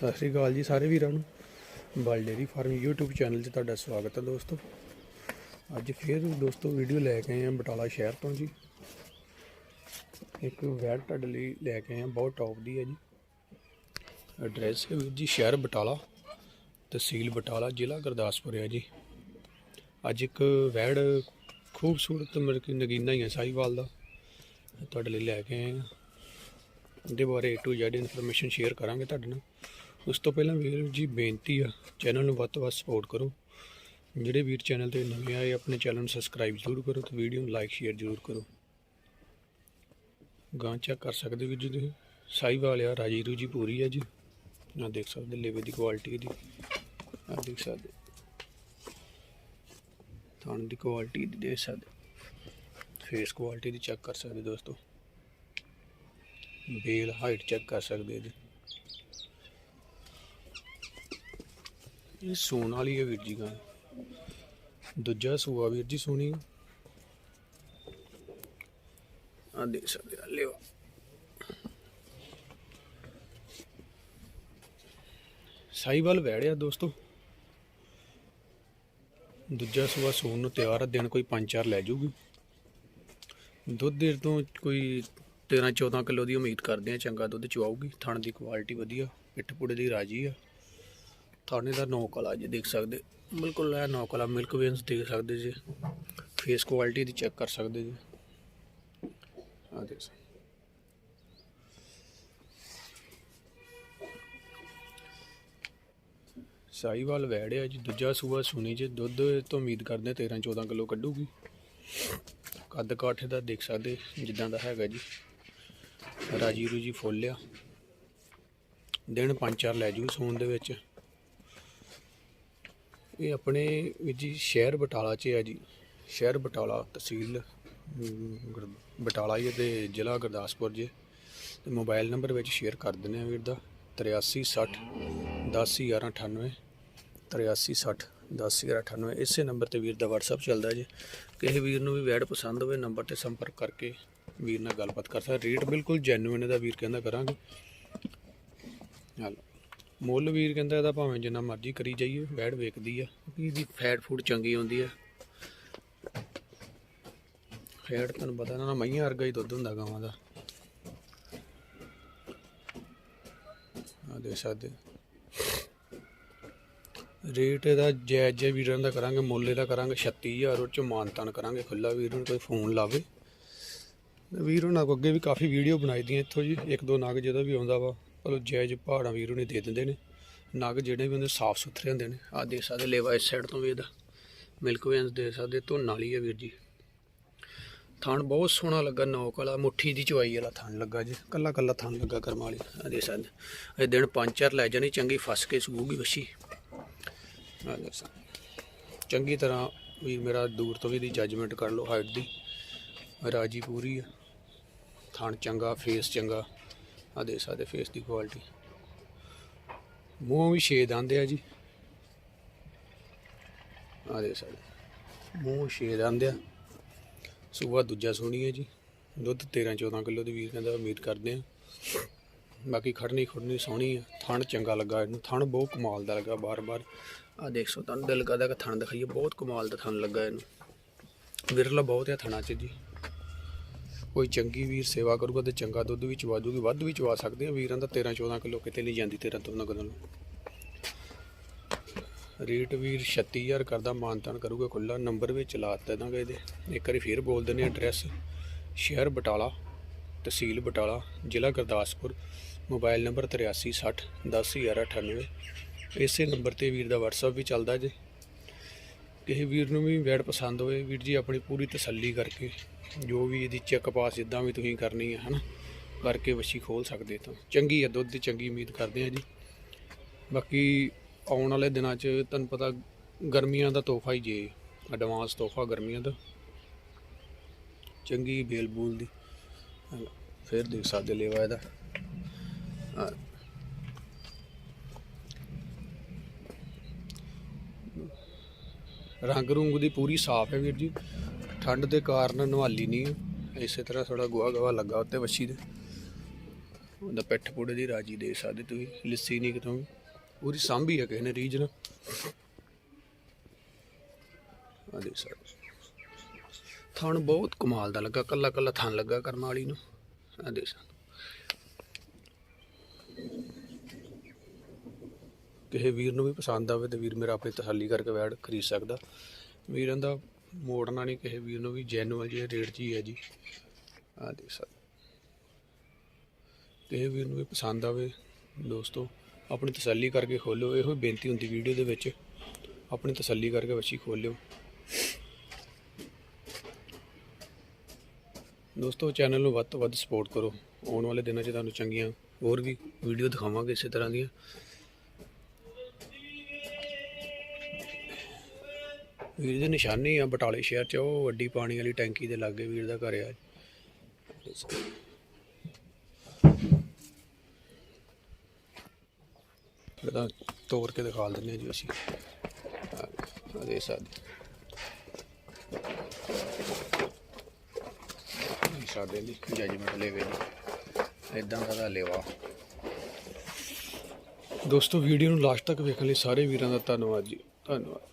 ਸਤਿ ਸ੍ਰੀ ਅਕਾਲ ਜੀ ਸਾਰੇ ਵੀਰਾਂ ਨੂੰ। ਬਲ ਡੇਰੀ ਫਾਰਮ YouTube ਚੈਨਲ 'ਚ ਤੁਹਾਡਾ ਸਵਾਗਤ ਹੈ ਦੋਸਤੋ। ਅੱਜ ਫੇਰ ਦੋਸਤੋ ਵੀਡੀਓ ਲੈ ਕੇ ਆਏ ਹਾਂ ਬਟਾਲਾ ਸ਼ਹਿਰ ਤੋਂ ਜੀ। ਇੱਕ ਵੈੜ ਤੁਹਾਡੇ ਲਈ ਲੈ ਕੇ ਆਏ ਹਾਂ, ਬਹੁਤ ਟੌਪ ਦੀ ਹੈ ਜੀ। ਐਡਰੈਸ ਹੈ ਜੀ ਸ਼ਹਿਰ ਬਟਾਲਾ, ਤਹਿਸੀਲ ਬਟਾਲਾ, ਜ਼ਿਲ੍ਹਾ ਗੁਰਦਾਸਪੁਰ ਹੈ ਜੀ। ਅੱਜ ਇੱਕ ਵੈੜ ਖੂਬਸੂਰਤ ਮਤਲਬ ਕਿ ਨਗੀਨਾ ਹੀ ਹੈ ਸਾਈਵਾਲ ਦਾ। ਤੁਹਾਡੇ ਲਈ ਲੈ ਕੇ ਆਏ ਹਾਂ। ਇਹਦੇ ਬਾਰੇ A to Z information share ਕਰਾਂਗੇ ਤੁਹਾਡੇ ਨਾਲ। ਉਸ ਤੋਂ ਪਹਿਲਾਂ ਵੀਰ ਜੀ ਬੇਨਤੀ ਆ ਚੈਨਲ ਨੂੰ ਵੱਧ ਤੋਂ ਵੱਧ ਸਪੋਰਟ ਕਰੋ। ਜਿਹੜੇ ਵੀਰ ਚੈਨਲ ਤੇ ਨਵੇਂ ਆਏ, ਆਪਣੇ ਚੈਨਲ ਨੂੰ ਸਬਸਕ੍ਰਾਈਬ ਜ਼ਰੂਰ ਕਰੋ ਤੇ ਵੀਡੀਓ ਨੂੰ ਲਾਈਕ ਸ਼ੇਅਰ ਜ਼ਰੂਰ ਕਰੋ। ਗਾਂ ਚੈੱਕ ਕਰ ਸਕਦੇ ਵੀਰ ਜੀ ਤੁਸੀਂ? ਸਾਈਵਾਲ ਆ, ਰਾਜੀ ਰੂਜੀ ਪੂਰੀ ਆ ਜੀ। ਆ ਦੇਖ ਸਕਦੇ, ਲੇਵੇ ਦੀ ਕੁਆਲਿਟੀ ਦੀ। ਆ ਦੇਖ ਸਕਦੇ। ਥਣ ਦੀ ਕੁਆਲਿਟੀ ਦੀ ਦੇਖ ਸਕਦੇ। ਫੇਸ ਕੁਆਲਿਟੀ ਦੀ ਚੈੱਕ ਕਰ ਸਕਦੇ ਦੋਸਤੋ। ਬੇਲ ਹਾਈਟ ਚੈੱਕ ਕਰ ਸਕਦੇ ਜੀ ਇਹ ਸੂਣ ਵਾਲੀ ਹੈ ਵੀਰ ਜੀ ਗਾਂ ਦੂਜਾ ਸੂਆ ਵੀਰ ਜੀ ਸੋਣੀ ਆ। ਦੇਖ ਸਕਦੇ ਆ, ਲਿਓ। ਸਾਈਵਾਲ ਵੈੜਿਆ ਦੋਸਤੋ। ਦੂਜਾ ਸੂਆ ਸੂਣ ਨੂੰ ਤਿਆਰ ਆ, ਦਿਨ ਕੋਈ 5-4 ਲੈ ਜਾਊਗੀ ਦੁੱਧ ਦੇਰ ਤੋਂ ਕੋਈ 13 14 ਕਿਲੋ ਦੀ ਉਮੀਦ ਕਰਦੇ ਆ, ਚੰਗਾ ਦੁੱਧ ਚਵਾਉਗੀ ਥਣ ਦੀ ਕੁਆਲਿਟੀ ਵਧੀਆ, ਪਿੱਠ ਪੁੜੇ ਦੀ ਰਾਜੀ ਆ। ਥਾਣੇ ਦਾ ਨੌ ਕਲਾ ਜੀ ਦੇਖ ਸਕਦੇ। ਬਿਲਕੁਲ ਇਹ ਨੌ ਕਲਾ ਮਿਲਕ ਵੇਨਸ ਦੇਖ ਸਕਦੇ ਜੀ। ਫੇਸ ਕੁਆਲਿਟੀ ਦੀ ਚੈੱਕ ਕਰ ਸਕਦੇ ਜੀ। ਆ ਦੇਖ ਸਕਦੇ। ਸਾਈਵਾਲ ਵੈੜਿਆ ਜੀ, ਦੂਜਾ ਸੂਆ ਸੁਣੀ ਜੇ, ਦੁੱਧ ਤੋਂ ਉਮੀਦ ਕਰਦੇ 13 14 ਕਿਲੋ ਕੱਢੂਗੀ। ਕੱਦ ਕਾਠੇ ਦਾ ਦੇਖ ਸਕਦੇ, ਜਿੱਦਾਂ ਦਾ ਹੈਗਾ ਜੀ। ਰਾਜੀ ਰੂਜੀ ਫੁੱਲਿਆ ਦਿਨ ਪੰਜ ਚਾਰ ਲੈ ਜੂ ਸੂਣ ਦੇ ਵਿੱਚ। ਇਹ ਆਪਣੇ ਵੀਰ ਜੀ ਸ਼ਹਿਰ ਬਟਾਲਾ 'ਚ ਹੈ ਜੀ। ਸ਼ਹਿਰ ਬਟਾਲਾ ਤਹਿਸੀਲ ਗੁਰ- ਬਟਾਲਾ ਹੀ ਹੈ ਤੇ ਜ਼ਿਲ੍ਹਾ ਗੁਰਦਾਸਪੁਰ ਜੀ। ਤੇ ਮੋਬਾਈਲ ਨੰਬਰ ਵਿੱਚ ਸ਼ੇਅਰ ਕਰ ਦਿੰਦੇ ਆ ਵੀਰ ਦਾ। 8360 10198 8360 10198 ਇਸੇ ਨੰਬਰ ਤੇ ਵੀਰ ਦਾ WhatsApp ਚੱਲਦਾ ਜੀ। ਕਿਸੇ ਵੀਰ ਨੂੰ ਵੀ ਵੈਡ ਪਸੰਦ ਹੋਵੇ, ਨੰਬਰ ਤੇ ਸੰਪਰਕ ਕਰਕੇ ਵੀਰ ਨਾਲ ਗੱਲਬਾਤ ਕਰ ਸਕਦਾ। ਰੇਟ ਬਿਲਕੁਲ ਜੈਨੂਇਨ ਇਹਦਾ ਵੀਰ ਕਹਿੰਦਾ ਕਰਾਂਗੇ। ਹਲੋ ਮੁੱਲ ਵੀਰ ਕਹਿੰਦਾ ਇਹਦਾ ਭਾਵੇਂ ਜਿੰਨਾ ਮਰਜ਼ੀ ਕਰੀ ਜਾਈਏ ਵੈੜ ਵੇਖਦੀ ਆ ਕਿਉਂਕਿ ਇਹਦੀ ਫੈਟ ਫੂਡ ਚੰਗੀ ਆਉਂਦੀ ਆ। ਫੈਟ ਤੁਹਾਨੂੰ ਪਤਾ ਨਾ, ਮਈਆਂ ਵਰਗਾ ਹੀ ਦੁੱਧ ਹੁੰਦਾ ਗਾਵਾਂ ਦਾ। ਆ ਦੇ ਸਕਦੇ ਰੇਟ ਇਹਦਾ ਜਾਇਜ਼ ਜੇ ਵੀਰਾਂ ਦਾ ਕਰਾਂਗੇ, ਮੁੱਲ ਇਹਦਾ ਕਰਾਂਗੇ 36000 ਉਹ ਚ ਮਾਨਤਾਨ ਕਰਾਂਗੇ ਖੁੱਲਾ ਵੀਰ ਨੂੰ ਕੋਈ ਫੋਨ ਲਾਵੇ। ਵੀਰ ਉਹਨਾਂ ਕੋ ਅੱਗੇ ਵੀ ਕਾਫੀ ਵੀਡੀਓ ਬਣਾਈ ਦੀਆਂ ਇੱਥੋਂ ਜੀ, ਇੱਕ ਦੋ ਨਾਗ ਜਦੋਂ ਵੀ ਆਉਂਦਾ ਵਾ। ਚਲੋ ਜਾਇਜ਼ ਪਹਾੜਾਂ ਵੀਰ ਨੇ ਦੇ ਦਿੰਦੇ ਨੇ। ਨਗ ਜਿਹੜੇ ਵੀ ਹੁੰਦੇ ਸਾਫ਼ ਸੁਥਰੇ ਹੁੰਦੇ ਨੇ। ਆ ਦੇਖ ਸਕਦੇ ਲੇਵਾ ਇਸ ਸਾਈਡ ਤੋਂ ਵੀ ਇਹਦਾ। ਮਿਲਕ ਵੇਨਸ ਦੇ ਸਕਦੇ ਧੁੰਨ ਵਾਲੀ ਹੈ ਵੀਰ ਜੀ। ਥਣ ਬਹੁਤ ਸੋਹਣਾ ਲੱਗਾ ਨੌਕ ਵਾਲਾ, ਮੁੱਠੀ ਦੀ ਚਵਾਈ ਵਾਲਾ ਥਣ ਲੱਗਾ ਜੀ। ਕੱਲਾ ਕੱਲਾ ਥਣ ਲੱਗਾ ਕਰਮ ਵਾਲੀ ਆ ਦੇਖ ਸਕਦੇ ਇਹ ਦਿਨ ਪੰਜ ਚਾਰ ਲੈ ਜਾਣੀ, ਚੰਗੀ ਫਸ ਕੇ ਸੂਗੀ ਵੱਛੀ। ਆ ਦੇਖ ਸਕਦੇ ਚੰਗੀ ਤਰ੍ਹਾਂ ਵੀ ਮੇਰਾ ਦੂਰ ਤੋਂ ਵੀ ਦੀ ਜੱਜਮੈਂਟ ਕਰ ਲਓ ਹਾਈਟ ਦੀ। ਰਾਜੀ ਪੂਰੀ ਆ। ਥਣ ਚੰਗਾ ਫੇਸ ਚੰਗਾ। ਆ ਦੇ ਸਕਦੇ ਫੇਸ ਦੀ ਕੁਆਲਿਟੀ ਮੂੰਹ ਵੀ ਛੇਦ ਆਂਦੇ ਆ ਜੀ। ਆ ਦੇ ਸਕਦੇ ਮੂੰਹ ਛੇਦ ਆਂਦੇ ਆ। ਸੂਆ ਦੂਜਾ ਸੋਹਣੀ ਹੈ ਜੀ। ਦੁੱਧ 13 14 ਕਿਲੋ ਦੀ ਵੀਰ ਕਹਿੰਦਾ ਉਮੀਦ ਕਰਦੇ ਆ। ਬਾਕੀ ਖੜਨੀ ਖੁੜਨੀ ਸੋਹਣੀ ਆ। ਥਣ ਚੰਗਾ ਲੱਗਾ ਇਹਨੂੰ। ਥਣ ਬਹੁਤ ਕਮਾਲ ਦਾ ਲੱਗਾ ਬਾਰ-ਬਾਰ। ਆ ਦੇਖ ਸੋ, ਤੁਹਾਨੂੰ ਦਿਲ ਕਰਦਾ ਕਿ ਥਣ ਦਿਖਾਈਏ। ਬਹੁਤ ਕਮਾਲ ਦਾ ਥਣ ਲੱਗਾ ਇਹਨੂੰ। ਵਿਰਲਾ ਬਹੁਤ ਆ ਥਣਾ 'ਚ ਜੀ। ਕੋਈ ਚੰਗੀ ਵੀਰ ਸੇਵਾ ਕਰੂਗਾ ਤੇ ਚੰਗਾ ਦੁੱਧ ਵੀ ਚਵਾ ਦੂਗੀ ਵੱਧ ਵੀ ਚਵਾ ਸਕਦੇ ਆ ਵੀਰਾਂ ਦਾ 13 14 ਕਿਲੋ ਕਿਤੇ ਨਹੀਂ ਜਾਂਦੀ 13 ਤੋਂ ਨਗਦ ਨੂੰ। ਰੇਟ ਵੀਰ 36000 ਕਰਦਾ, ਮਾਨਤਾਨ ਕਰੂਗਾ ਖੁੱਲਾ ਨੰਬਰ ਵੀ ਚਲਾ ਦਿੱਤਾ ਦਾਂਗੇ ਇਹਦੇ। ਇੱਕ ਵਾਰੀ ਫੇਰ ਬੋਲ ਦਿੰਦੇ ਐਡਰੈਸ ਸ਼ਹਿਰ ਬਟਾਲਾ, ਤਹਿਸੀਲ ਬਟਾਲਾ, ਜ਼ਿਲ੍ਹਾ ਗੁਰਦਾਸਪੁਰ, ਮੋਬਾਈਲ ਨੰਬਰ 8360 10098 ਇਸੇ ਨੰਬਰ ਤੇ ਵੀਰ ਦਾ WhatsApp ਵੀ ਚੱਲਦਾ ਜੇ। ਕਿਸੇ ਵੀਰ ਨੂੰ ਵੀ ਬੈਡ ਪਸੰਦ ਹੋਵੇ, ਵੀਰ ਜੀ ਆਪਣੀ ਪੂਰੀ ਤਸੱਲੀ ਕਰਕੇ ਜੋ ਵੀ ਇਹਦੀ ਚੈੱਕ ਪਾਸ ਜਿੱਦਾਂ ਵੀ ਤੁਸੀਂ ਕਰਨੀ ਹੈ ਹਨਾ, ਕਰਕੇ ਵੱਛੀ ਖੋਲ ਸਕਦੇ ਤਾਂ। ਚੰਗੀ ਹੈ ਦੁੱਧ ਦੀ ਚੰਗੀ ਉਮੀਦ ਕਰਦੇ ਆ ਜੀ। ਬਾਕੀ ਆਉਣ ਵਾਲੇ ਦਿਨਾਂ 'ਚ ਤੁਹਾਨੂੰ ਪਤਾ ਗਰਮੀਆਂ ਦਾ ਤੋਹਫਾ ਹੀ ਜੇ ਐਡਵਾਂਸ ਤੋਹਫਾ ਗਰਮੀਆਂ ਦਾ। ਚੰਗੀ ਬੇਲ ਬੂਲ ਦੀ ਫਿਰ ਦੇਖ ਸਕਦੇ ਲੇਵਾ ਇਹਦਾ। ਰੰਗ ਰੂੰਗ ਦੀ ਪੂਰੀ ਸਾਫ਼ ਹੈ ਵੀਰ ਜੀ। ਠੰਡ ਦੇ ਕਾਰਨ ਨਵਾਲੀ ਨਹੀਂ ਇਸੇ ਤਰ੍ਹਾਂ ਥੋੜਾ ਗੋਹਾ ਗਵਾ ਲੱਗਾ ਉੱਤੇ ਵੱਛੀ ਦੇ। ਉਹਦਾ ਪਿੱਠ ਪੂੜੇ ਦੀ ਰਾਜੀ ਦੇ ਸਕਦੇ ਤੁਸੀਂ। ਲੱਸੀ ਨਹੀਂ ਕਿਤੋਂ ਪੂਰੀ ਸਾਂਭੀ ਹੈ ਕਿਸੇ ਨੇ ਰੀਜਨ ਆ ਦੇ ਸਕਦੇ ਥਣ ਬਹੁਤ ਕਮਾਲ ਦਾ ਲੱਗਾ ਕੱਲਾ ਕੱਲਾ ਥਣ ਲੱਗਾ ਕਰਮ ਵਾਲੀ ਨੂੰ। ਆ ਦੇ ਸਕਦੇ ਕਿਸੇ ਵੀਰ ਨੂੰ ਵੀ ਪਸੰਦ ਆਵੇ ਤੇ ਵੀਰ ਮੇਰਾ ਆਪਣੀ ਤਸੱਲੀ ਕਰਕੇ ਵੈਡ ਖਰੀਦ ਸਕਦਾ। ਵੀਰਾਂ ਦਾ ਮੋੜਨਾ ਨਹੀਂ, ਕਿਸੇ ਵੀਰ ਨੂੰ ਵੀ ਜੈਨੂਅਲ ਜਿਹੇ ਰੇਟ 'ਚ ਹੀ ਹੈ ਜੀ। ਆ ਦੇਖ ਸਕਦੇ ਕਿਸੇ ਵੀਰ ਨੂੰ ਵੀ ਪਸੰਦ ਆਵੇ, ਦੋਸਤੋ, ਆਪਣੀ ਤਸੱਲੀ ਕਰਕੇ ਖੋਲੋ ਇਹੋ ਹੀ ਬੇਨਤੀ ਹੁੰਦੀ ਵੀਡੀਓ ਦੇ ਵਿੱਚ, ਆਪਣੀ ਤਸੱਲੀ ਕਰਕੇ ਵੱਛੀ ਖੋਲਿਓ। ਦੋਸਤੋ ਚੈਨਲ ਨੂੰ ਵੱਧ ਤੋਂ ਵੱਧ ਸਪੋਰਟ ਕਰੋ। ਆਉਣ ਵਾਲੇ ਦਿਨਾਂ 'ਚ ਤੁਹਾਨੂੰ ਚੰਗੀਆਂ ਹੋਰ ਵੀ ਵੀਡੀਓ ਦਿਖਾਵਾਂਗੇ ਇਸੇ ਤਰ੍ਹਾਂ ਦੀਆਂ। ਵੀਰ ਦੀ ਨਿਸ਼ਾਨੀ ਆ ਬਟਾਲੇ ਸ਼ਹਿਰ 'ਚ, ਉਹ ਵੱਡੀ ਪਾਣੀ ਵਾਲੀ ਟੈਂਕੀ ਦੇ ਲਾਗੇ ਵੀਰ ਦਾ ਘਰ ਆ। ਇਹਦਾ ਤੋੜ ਕੇ ਦਿਖਾ ਦਿੰਦੇ ਹਾਂ ਜੀ ਅਸੀਂ। ਆ ਦੇ ਸਕਦੇ ਸਾਡੇ ਲਈ ਜਜਮੈਂਟ ਲੈਵੇ ਜੀ। ਇਦਾਂ ਦਾ ਦਾ ਲੇਵਾ। ਦੋਸਤੋ ਵੀਡੀਓ ਨੂੰ ਲਾਸਟ ਤੱਕ ਵੇਖਣ ਲਈ ਸਾਰੇ ਵੀਰਾਂ ਦਾ ਧੰਨਵਾਦ ਜੀ। ਧੰਨਵਾਦ।